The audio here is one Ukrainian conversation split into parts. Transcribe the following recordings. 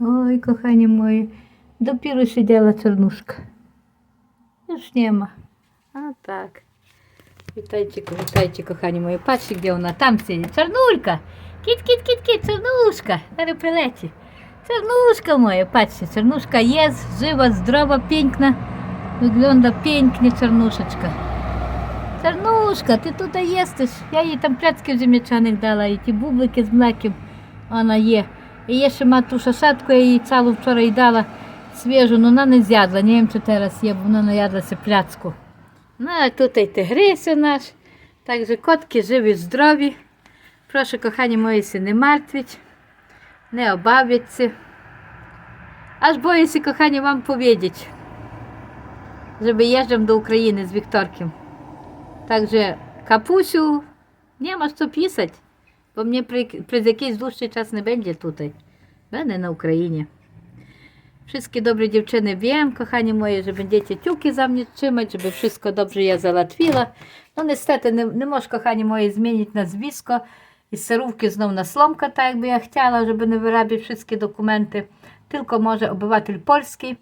Oj, kochanie moje, dopiero siedziała czarnuszka. Już nie ma. A tak. Witajcie, witajcie, kochani moi. Patrzcie, gdzie ona tam siedzi. Czarnulka! Kit, kit, kit, kit, czarnuszka! Teraz przyleci. Czarnuszka moja, patrzcie, czarnuszka jest, żywa, zdrowa, piękna. Wygląda pięknie czarnuszeczka. Czarnuszka, ty tutaj jesteś. Ja jej tam placki ziemniaczanych dala i te bubliki z mlekiem. Ona je. І я ще маю ту шашатку, я її цілу вчора й дала свіжу, але ну, вона не з'ядла. Не знаю, що зараз є, бо вона наїдлася пляцку. Ну, а тут і тигрися наш. Так же котки живі, здорові. Прошу, кохані мої, не мертвіть, не обавляться. Аж боюся, кохані, вам повідять, що ми їжджемо до України з Вікторком. Так же капусю нема що писати. Бо мені при, при якийсь дужчий час не буде тут, да, не на Україні. Wszystkie dobre dziewczyny wiem, kochani moje, że będziecie ciuki za mnie trzymać, żeby wszystko dobrze ja załatwiła. No niestety nie, nie możesz, kochani moje, zmienić nazwisko i serówki znowu na Slomka, tak jakby ja chciała, żeby nie wyrabiać wszystkie dokumenty. Tylko może obywatel polski.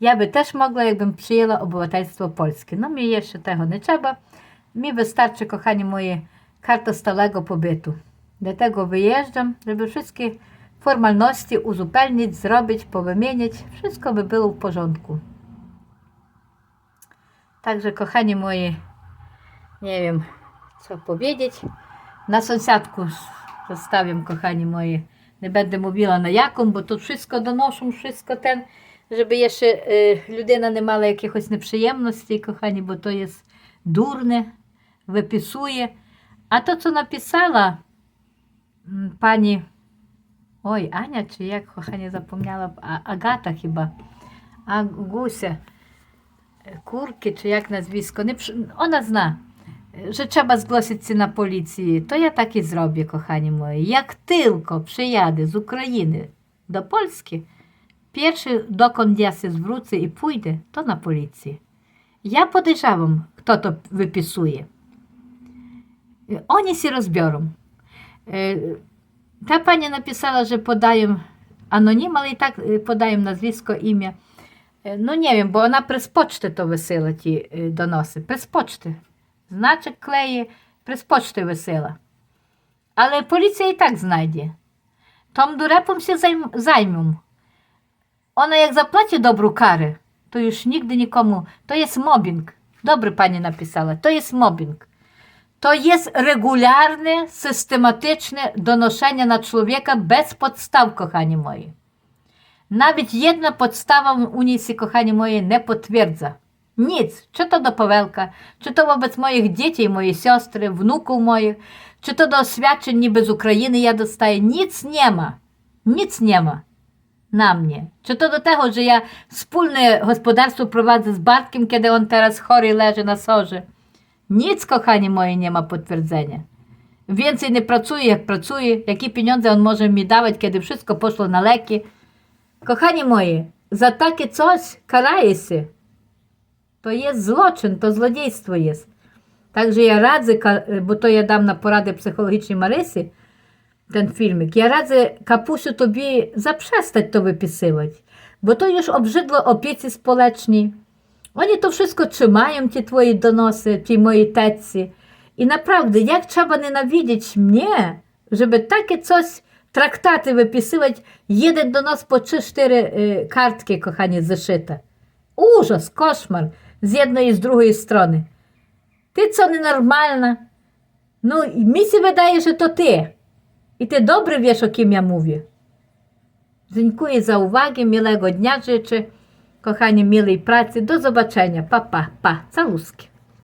Ja by też mogła, jakbym przyjęła obywatelstwo polskie. No mi jeszcze tego nie trzeba. Mi wystarczy, kochani moje, karta stałego pobytu. Dlatego wyjeżdżam, żeby wszystkie formalności uzupełnić, zrobić, powymienić. Wszystko by było w porządku. Także, kochani moi, nie wiem, co powiedzieć. Na sąsiadku zostawiam, kochani moi. Nie będę mówiła na jaką, bo to wszystko donoszą, wszystko ten, żeby jeszcze y, nie miała jakichś nieprzyjemności, kochani, bo to jest durne, wypisuje. A to, co napisała, Пані. Ой, Аня, чи як кохання запомняла а, Агата хіба? А Гуся, курки, чи як назвісько. Не пш... Вона зна, що треба зглоситися на поліції, то я так і зроблю, кохані мої. Як тилко приїде з України до Польщі, перший докон я се звруці і пуйде, то на поліції. Я подижав вам, хто то виписує. Вони е, сі розберуть. Е, та пані написала, що подаємо анонім, але і так е, подаємо назвісько ім'я. Е, ну, не вім, бо вона приспочти то висила ті доноси. Приспочти. Значок клеї, приспочти висила. Але поліція і так знайде. Том дурепом всі займ... займом. Вона як заплатить добру кари, то ж нігде нікому. То є мобінг. Добре пані написала, то є мобінг. To jest regularne, systematyczne donoszenie na człowieka bez podstaw, kochani moi. Nawet jedna podstawa w Unii, kochani moi, nie potwierdza. Nic, czy to do Pawelka, czy to wobec moich dzieci, mojej siostry, wnuków moich, czy to do oświadczeń niby z Ukrainy ja dostaję. Nic nie ma. Nic nie ma na mnie. Czy to do tego, że ja wspólne gospodarstwo prowadzę z Bartkiem, kiedy on teraz chory leży na sorze. Nic, kochani moi, nie ma potwierdzenia. Więcej nie pracuje, jak pracuje. Jakie pieniądze on może mi dawać, kiedy wszystko poszło na leki. Kochani moi, za takie coś karaje się. To jest zloczyn, to złodziejstwo jest. Także ja radzę, bo to ja dam na porady psychologicznej Marysy, ten filmik. Ja radzę, kapusiu, tobie zaprzestać to wypisywać, bo to już obrzydło opiece społecznej. Oni to wszystko trzymają, ci twoi donosy, ci moi tecy. I naprawdę, jak trzeba nienawidzieć mnie, żeby takie coś, traktaty wypisywać, jeden donos po 3-4 y, kartki, kochanie, zeszyte. Ужас, koszmar z jednej i z drugiej strony. Ty co nienormalna. No i mi się wydaje, że to ty. I ty dobry wiesz, o kim ja mówię. Dziękuję za uwagę, miłego dnia życzę. Kochanie, milej pracy. Do zobaczenia. Pa, pa, pa. Całuski.